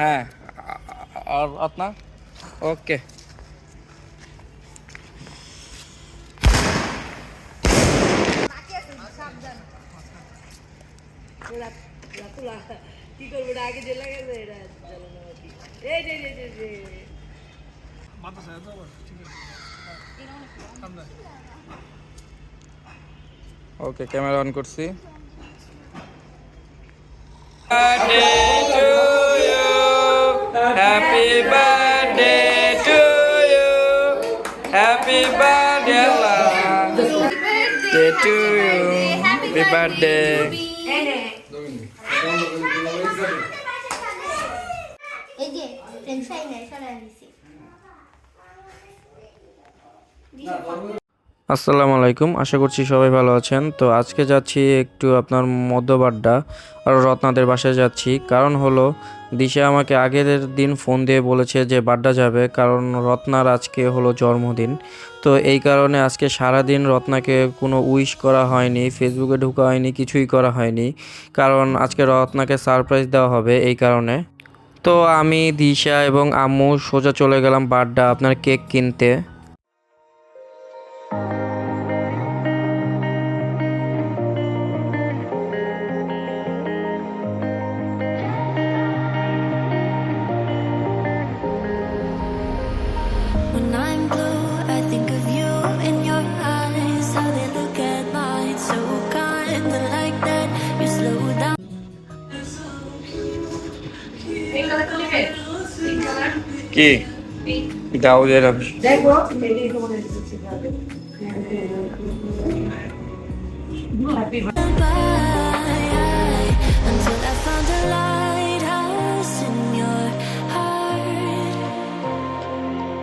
হ্যাঁ আর আপনা ওকে কি করব এটা আগে টু ইউ হ্যাপি বার্থডে এই যে আসসালামু আলাইকুম, আশা করছি সবাই ভালো আছেন। তো আজকে যাচ্ছি একটু আপনার মধ্যবাড্ডা, আর রত্নাদের বাসায় যাচ্ছি। কারণ হলো, দিশা আমাকে আগের দিন ফোন দিয়ে বলেছে যে বাড্ডা যাবে, কারণ রত্নার আজকে হলো জন্মদিন। তো এই কারণে আজকে সারা দিন রত্নাকে কোনো উইশ করা হয়নি, ফেসবুকে ঢোকা হয়নি, কিছুই করা হয়নি। কারণ আজকে রত্নাকে সারপ্রাইজ দেওয়া হবে এই কারণে। তো আমি দিশা এবং আম্মু সোজা চলে গেলাম বাড্ডা আপনার কেক কিনতে। Lighthouse in your heart,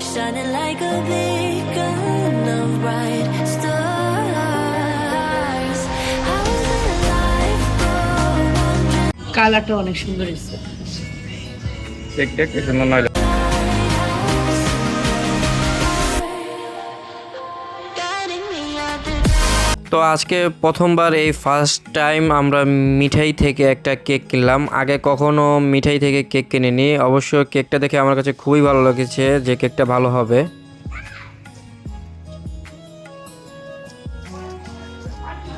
shining like a beacon of bright stars. কালারটা অনেক সুন্দর এসেছে দেখ দেখ কি সুন্দর নয় তো আজকে প্রথমবার এই ফার্স্ট টাইম আমরা মিঠাই থেকে একটা কেক কিনলাম। আগে কখনো মিঠাই থেকে কেক কিনিনি। অবশ্য কেকটা দেখে আমার কাছে খুবই ভালো লেগেছে যে কেকটা ভালো হবে।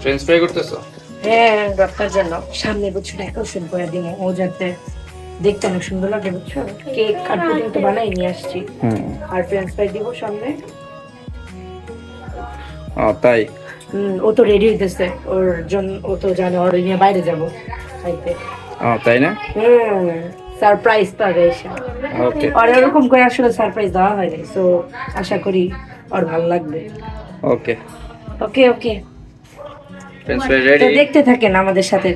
ফ্রেঞ্চ ফ্রাই করতেছো? হ্যাঁ ডক্টর জন্য। সামনে বুঝছ ডেকোরেশন করে দিন ও যাতে দেখতে অনেক সুন্দর লাগে বুঝছ? কেক কাটপুটিং তো বানাই নিয়ে আসছি। আর ফ্রেঞ্চ ফ্রাই দিব সামনে। ও তাই? ও তো রেডি হইতেছে। ওর জন্য ও তো জানে ওর নিয়ে বাইরে যাব খাইতে। ও তাই না? হুম সারপ্রাইজ পাবে এসে। ওকে আর এরকম করে আসলে সারপ্রাইজ দেওয়া হয়নি সো আশা করি ওর ভালো লাগবে। ওকে ওকে ওকে দেখতে থাকেন আমাদের সাথে।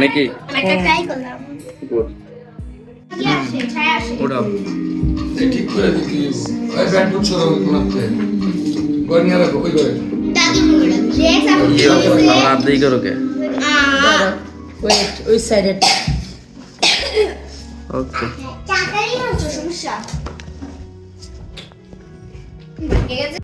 নাকি একটা ট্রাই করলাম। গুড কি আসে ছাই আসে ওটাও ঠিক করে দিতে ওই ব্যাট বুঝছ কোনাতে গড় নিয়ে রাখো ওই করে হবে খাওয়া করো কে? ওয়েট ওই সাইডে ওকে চাকারই সমস্যা। ঠিক আছে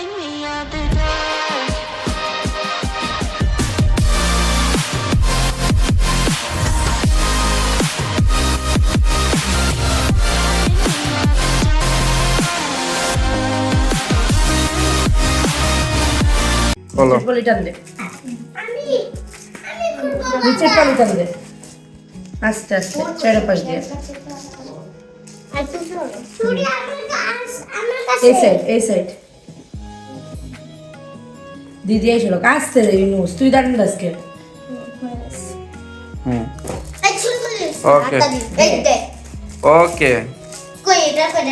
বলো। বলি টান দে। আমি আমি খুব নিচে পানি টান দে। আস্তে আস্তে চারে পাশ দিয়ে। এই সাইড এই সাইড দিদি এই ছিল আসতে দে ইউনুস তুই দাঁড়ান আজকে করে দি। ওকে। কই এটা কই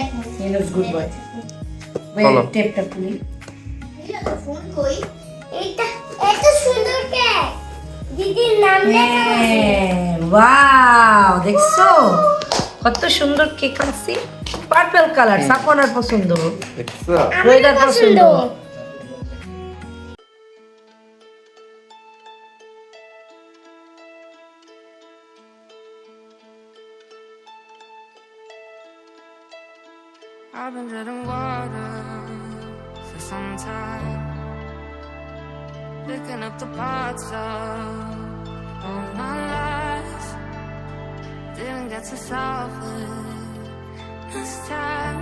ইউনুস গুড বয় বলো। টেপটা খুলি। ফোন কই? এইটা এত সুন্দর কেক। দিদির নাম লেখা ওয়াও দেখছ? কত সুন্দর কেক আছে। পার্পল কালার সাফনার পছন্দ। দেখছ? পছন্দ। পছন্দ। I've been treading water for some time, picking up the parts of all my lies. Didn't get to solve it, this time.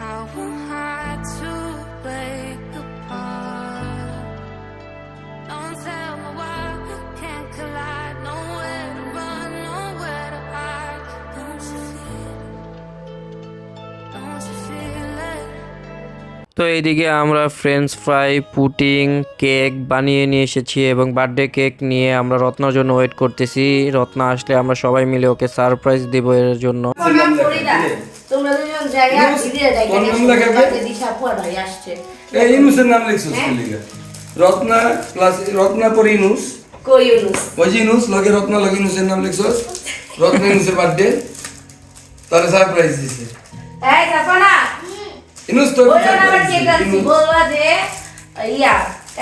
I won't hide to break apart. তো এইদিকে আমরা French fry putting cake বানিয়ে নিয়ে এসেছি এবং birthday cake নিয়ে আমরা রত্নার জন্য ওয়েট করতেছি। রত্না আসলে আমরা সবাই মিলে ওকে সারপ্রাইজ দিব এর জন্য। রত্না প্লাস রত্না পর ইনুস। ওই ইনুস লগে রত্না লগে ইনুসের নাম লিখছস। রত্না ইনুসের বার্থডে তাহলে সারপ্রাইজ দিছে। এই জাপানা ইনুস তো আসছি বলবা যে ইয়া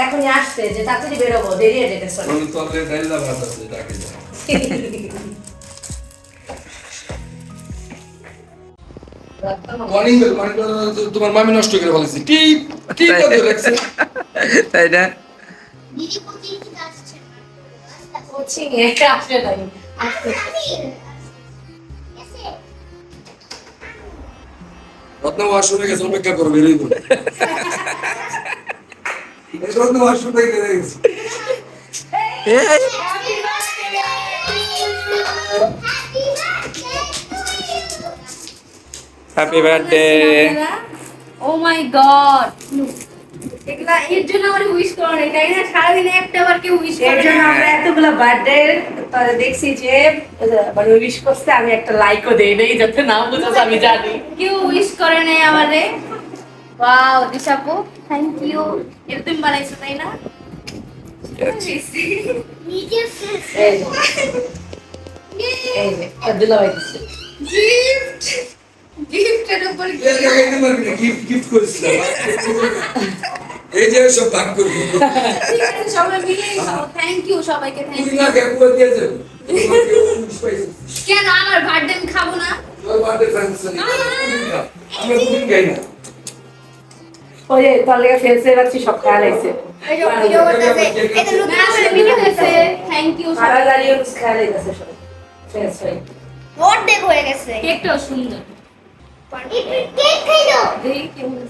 এখনই আসছে যে তাড়াতাড়ি বেরোবো দেরি হয়ে যেতে সরি তো আগে ডাইলা ভাত আছে ডাকে মর্নিং বেল মর্নিং তোমার মামি নষ্ট করে ফেলেছে। টিপ টিপ রাখছে তাই না? দিদি কোচিং আসছে কোচিং এ আসলে নাই। আসতে রত্ন ওয়াশরুমে গেছে অপেক্ষা করো বেরোই বলে রত্ন ওয়াশরুমে গেছে। Happy birthday happy birthday happy birthday oh my God এগুলা এর জন্য আমার উইশ করো নাই। তাই না? সারাদিনে একটা বার কেউ উইশ এর জন্য আমরা এতগুলো বার্থডে তাহলে দেখছি যে মানে উইশ করতে আমি একটা লাইকও দেই নাই যাতে না বুঝো আমি জানি। কেউ উইশ করে নাই আমারে। ওয়াও দিশাপু থ্যাংক ইউ এটা তুমি বানাইছো তাই না? নিজে এই গিফটের উপর গিফট গিফট করেছিলাম এই যে সব ভাগ করব ঠিক আছে সবাই মিলে থ্যাংক ইউ সবাইকে থ্যাংক তুমি ইউ না কেউ কেন আমার বার্থডে আমি খাব না? তোর বার্থডে আমরা দুদিন গাই না। তোর লেগে ফেলছে পাচ্ছি সব থ্যাংক ইউ সারা ফেস হয়ে। বার্থডে হয়ে গেছে। কেকটাও সুন্দর। কেক খাইলো। দেখি কেমন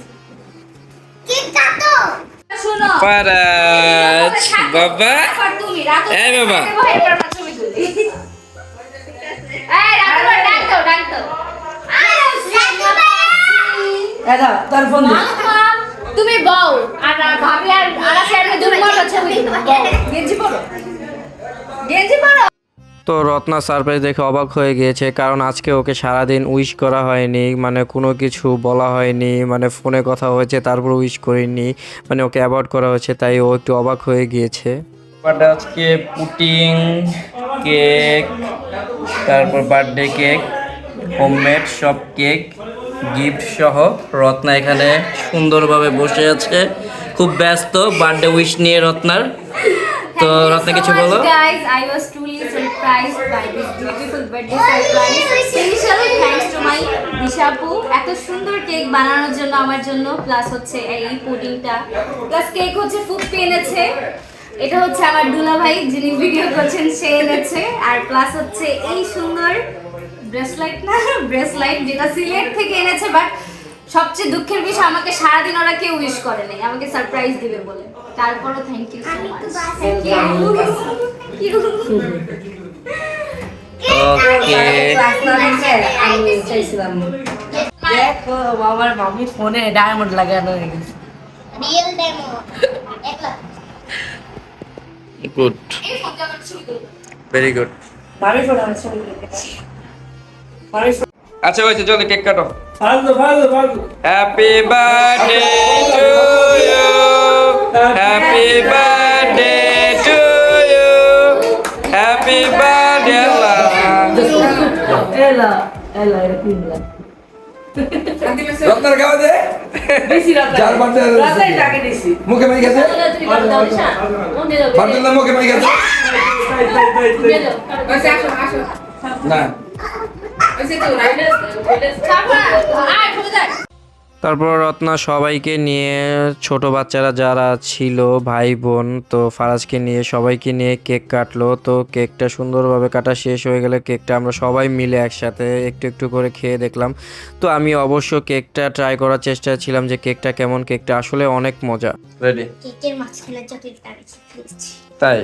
পারাজ বাবা। তুমি এই বাবা। বউ আর ভাবি আর ছবি গেঞ্জি পরো। গেঞ্জি পরো? তো রত্না সারপ্রাইজ দেখে অবাক হয়ে গিয়েছে, কারণ আজকে ওকে সারাদিন উইশ করা হয়নি মানে কোনো কিছু বলা হয়নি মানে ফোনে কথা হয়েছে, তারপর উইশ করিনি মানে ওকে অ্যাভয়েড করা হয়েছে, তাই ও একটু অবাক হয়ে গিয়েছে। বার্থডে আজকে পুটিং, কেক, তারপর বার্থডে কেক, হোমমেড, সব কেক, গিফট সহ রত্না এখানে সুন্দরভাবে বসে আছে। খুব ব্যস্ত, বার্থডে উইশ নিয়ে রত্নার। তো রত্না কিছু বলো? দিশাপু এত সুন্দর কেক বানানোর জন্য আমার জন্য প্লাস হচ্ছে এই পুডিংটা। প্লাস কেক হচ্ছে ফুপি এনেছে। এটা হচ্ছে আমার দুলা ভাই যিনি ভিডিও করছেন সে এনেছে। আর প্লাস হচ্ছে এই সুন্দর ব্রেসলাইট না ব্রেসলাইট যেটা সিলেট থেকে এনেছে বাট সবচেয়ে দুঃখের বিষয় আমাকে সারাদিন ওরা কেউ উইশ করে নাই। আমাকে সারপ্রাইজ দিবে বলে। তারপরও থ্যাংক ইউ সো মাচ দেখো মামি ফোনে ডায়মন্ড লাগানো হয়ে গেছে রিয়েল গুড ভেরি গুড আচ্ছা হয়েছে চলো কেক কাটো। Happy birthday happy birthday to you happy birthday এলা এলা এরকম না রত্নার খাওয়া দে। যার বার্থডে মুখে মাই গেছে? বার্থডে মুখে মাই গেছে? না। তারপর রত্না সবাইকে নিয়ে ছোট বাচ্চারা যারা ছিল ভাই বোন তো ফারাজকে নিয়ে সবাইকে নিয়ে কেক কাটলো। তো কেকটা সুন্দরভাবে কাটা শেষ হয়ে গেলে কেকটা আমরা সবাই মিলে একসাথে একটু একটু করে খেয়ে দেখলাম। তো আমি অবশ্য কেকটা ট্রাই করার চেষ্টা ছিলাম যে কেকটা কেমন কেকটা আসলে অনেক মজা। রেডি কেকের মাঝখানে খেয়েছি তাই?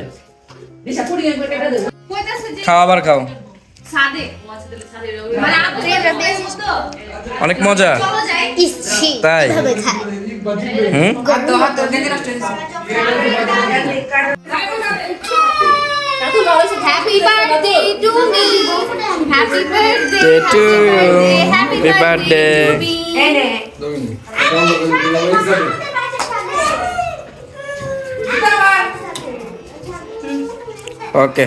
খাও আবার খাও। অনেক মজা। ইচ্ছি। তাই? তবে খাই হুম? Happy birthday to me happy birthday Day to you. Happy Happy birthday birthday. To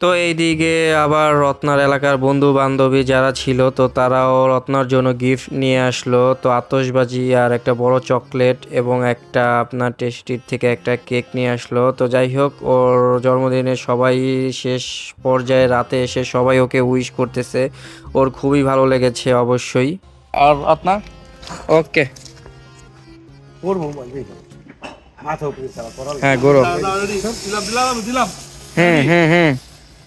তো এইদিকে আবার রত্নার এলাকার বন্ধু বান্ধবী যারা ছিল তো তারাও রত্নার জন্য গিফট নিয়ে আসলো। তো আতশবাজি আর একটা বড় চকলেট এবং একটা আপনার টেস্টির থেকে একটা কেক নিয়ে আসলো। তো যাই হোক ওর জন্মদিনে সবাই শেষ পর্যায়ে রাতে এসে সবাই ওকে উইশ করতেছে। ওর খুবই ভালো লেগেছে অবশ্যই। আর রত্না? ওকে। হ্যাঁ গৌরব। হ্যাঁ হুম হুম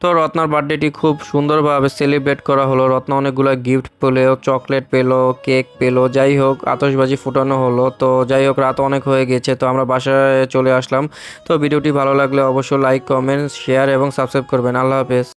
তো রত্নার বার্থডেটি খুব সুন্দরভাবে সেলিব্রেট করা হলো। রত্না অনেকগুলো গিফট পেল চকলেট পেল কেক পেল যাই হোক আতশবাজি ফুটানো হলো। তো যাই হোক রাত অনেক হয়ে গেছে তো আমরা বাসায় চলে আসলাম। তো ভিডিওটি ভালো লাগলে অবশ্যই লাইক কমেন্ট শেয়ার এবং সাবস্ক্রাইব করবেন। আল্লাহ হাফেজ।